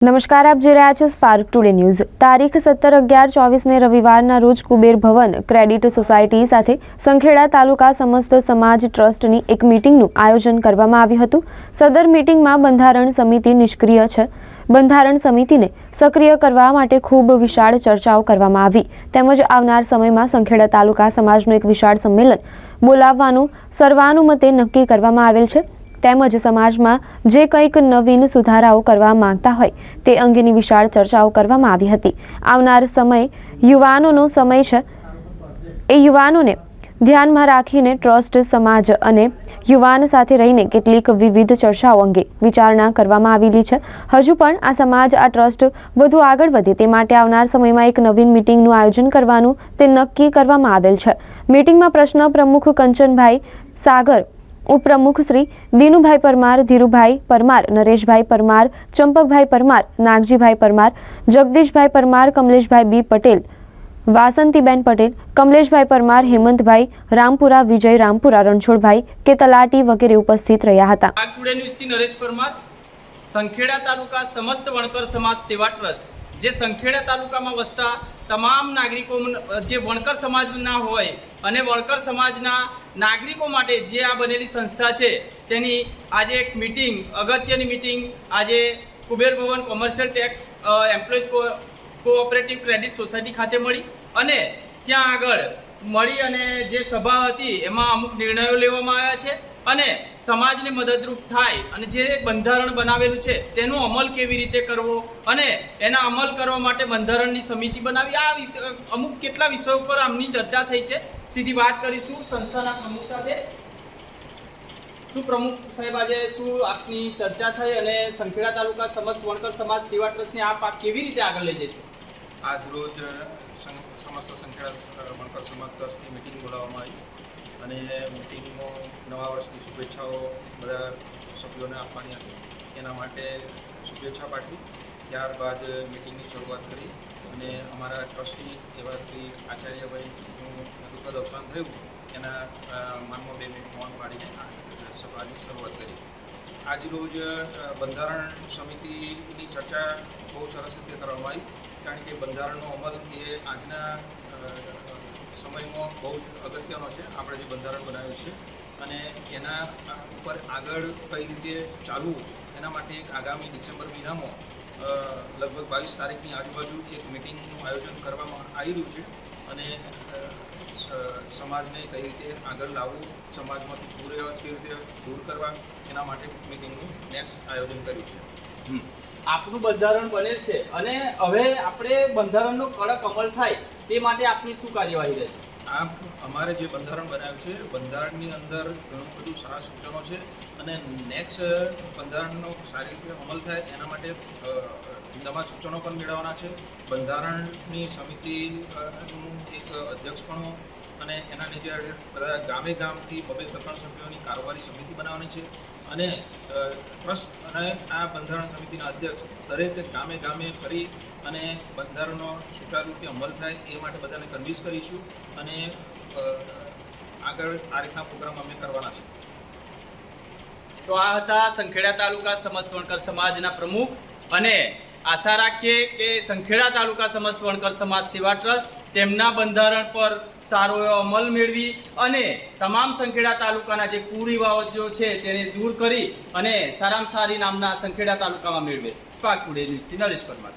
નમસ્કાર, આપ જોઈ રહ્યા છો સ્પાર્ક ટુડે ન્યૂઝ તારીખ સત્તર અગિયાર ચોવીસને રવિવારના રોજ કુબેર ભવન ક્રેડિટ સોસાયટી સાથે સંખેડા તાલુકા સમસ્ત સમાજ ટ્રસ્ટની એક મીટિંગનું આયોજન કરવામાં આવ્યું હતું. સદર મીટિંગમાં બંધારણ સમિતિ નિષ્ક્રિય છે. બંધારણ સમિતિને સક્રિય કરવા માટે ખૂબ વિશાળ ચર્ચાઓ કરવામાં આવી. તેમજ આવનાર સમયમાં સંખેડા તાલુકા સમાજનું એક વિશાળ સંમેલન બોલાવવાનું સર્વાનુમતે નક્કી કરવામાં આવેલ છે. તેમજ સમાજમાં જે કંઈક નવીન સુધારાઓ કરવા માંગતા હોય તે અંગેની વિશાળ ચર્ચાઓ કરવામાં આવી હતી. આવનાર સમય યુવાનોનો સમય છે. એ યુવાનોને ધ્યાનમાં રાખીને ટ્રસ્ટ, સમાજ અને યુવાન સાથે રહીને કેટલીક વિવિધ ચર્ચાઓ અંગે વિચારણા કરવામાં આવેલી છે. હજુ પણ આ સમાજ, આ ટ્રસ્ટ વધુ આગળ વધે તે માટે આવનાર સમયમાં એક નવીન મિટિંગનું આયોજન કરવાનું તે નક્કી કરવામાં આવેલ છે. મિટિંગમાં પ્રશ્ન પ્રમુખ કંચનભાઈ સાગર ઉપપ્રમુખ શ્રી દિનુભાઈ પરમાર, ધીરુભાઈ પરમાર, નરેશભાઈ પરમાર, ચંપકભાઈ પરમાર, નાગજીભાઈ પરમાર, જગદીશભાઈ પરમાર, કમલેશભાઈ બી પટેલ, વાસંતીબેન પટેલ, કમલેશભાઈ પરમાર, હેમંતભાઈ રામપુરા, વિજય રામપુરા, રણછોડભાઈ કે તલાટી વગેરે ઉપસ્થિત રહ્યા હતા. નરેશ પરમાર, સંખેડા તાલુકા સમસ્ત વણકર સમાજ સેવા ટ્રસ્ટ. જે સંખેડા તાલુકામાં વસતા તમામ નાગરિકો જે વણકર સમાજના હોય અને વણકર સમાજના નાગરિકો માટે જે આ બનેલી સંસ્થા છે, તેની આજે એક મિટિંગ, અગત્યની મિટિંગ આજે Kuber Bhavan commercial tax employees cooperative credit society ખાતે મળી અને ત્યાં આગળ મળી અને જે સભા હતી, એમાં અમુક નિર્ણયો લેવામાં આવ્યા છે અને સમાજને મદદરૂપ થાય અને જે બંધારણ બનાવેલું છે, તેનો અમલ કેવી રીતે કરવો અને એના અમલ કરવા માટે બંધારણની સમિતિ બનાવી, આ વિષય, અમુક કેટલા વિષયો પર આમની ચર્ચા થઈ છે, સીધી વાત કરીશું સંસ્થાના પ્રમુખ સાથે. શું પ્રમુખ સાહેબ આજે શું આપની ચર્ચા થઈ અને સંખેડા તાલુકા સમસ્ત વણકર સમાજ સેવા આ કેવી રીતે આગળ લઈ જશે આજ રોજ સં- સમસ્ત સંખ્યા વણકર સમાજ ટ્રસ્ટની મિટિંગ બોલાવવામાં આવી અને મિટિંગમાં નવા વર્ષની શુભેચ્છાઓ બધા સભ્યોને આપવાની હતી. એના માટે શુભેચ્છા પાઠવી, ત્યારબાદ મિટિંગની શરૂઆત કરી અને અમારા ટ્રસ્ટી એવા શ્રી આચાર્યભાઈનું દુઃખદ અવસાન થયું, એના માનમાં બે મિનિટ મૌન પાડીને સભાની શરૂઆત કરી. આજરોજ બંધારણ સમિતિની ચર્ચા બહુ સરસ રીતે કરવામાં આવી. કારણ કે બંધારણનો અમલ એ આજના સમયમાં બહુ જ અગત્યનો છે, આપણે જે બંધારણ બનાવ્યું છે. અને એના ઉપર આગળ કઈ રીતે ચાલવું, એના માટે એક આગામી ડિસેમ્બર મહિનામાં લગભગ બાવીસ તારીખની આજુબાજુ એક મિટિંગનું આયોજન કરવામાં આવી રહ્યું છે. અને સમાજને કઈ રીતે આગળ લાવવું, સમાજમાંથી કુરિવાજ કેવી રીતે દૂર કરવા, એના માટે મિટિંગનું નેક્સ્ટ આયોજન કર્યું છે. આપનું બંધારણ બને છે અને હવે આપણે બંધારણનો કડક અમલ થાય તે માટે આપની શું કાર્યવાહી રહેશે? આ અમારે જે બંધારણ બનાવ્યું છે, બંધારણની અંદર ઘણું બધું સારા સૂચનો છે અને નેક્સ્ટ બંધારણનો સારી રીતે અમલ થાય એના માટે નવા સૂચનો પણ મેળવવાના છે. બંધારણની સમિતિનું એક અધ્યક્ષ અધ્યક્ષપણું અને એના નીચે બધા ગામે ગામથી બબે ત્રણ સભ્યોની કારોબારી સમિતિ બનાવવાની છે અને ટ્રસ્ટ અને આ બંધારણ સમિતિના અધ્યક્ષ દરેક ગામે ગામે ફરી અને બંધારણનો સુચારુ રીતે અમલ થાય એ માટે બધાને કન્વિન્સ કરીશું અને આગળ આ રીતના પ્રોગ્રામ અમે કરવાના છે. તો આ હતા સંખેડા તાલુકા સમસ્ત વણકર સમાજના પ્રમુખ અને આશા રાખીએ કે સંખેડા તાલુકા સમસ્ત વણકર સમાજ સેવા ટ્રસ્ટ તેમના બંધારણ પર સારો એવો અમલ મેળવી અને તમામ સંખેડા તાલુકાના જે કુરિવાજો છે તેને દૂર કરી અને સારામાં સારી નામના સંખેડા તાલુકામાં મેળવે. સ્પાર્ક ટુડે ન્યૂઝથી નરેશ પરમાર.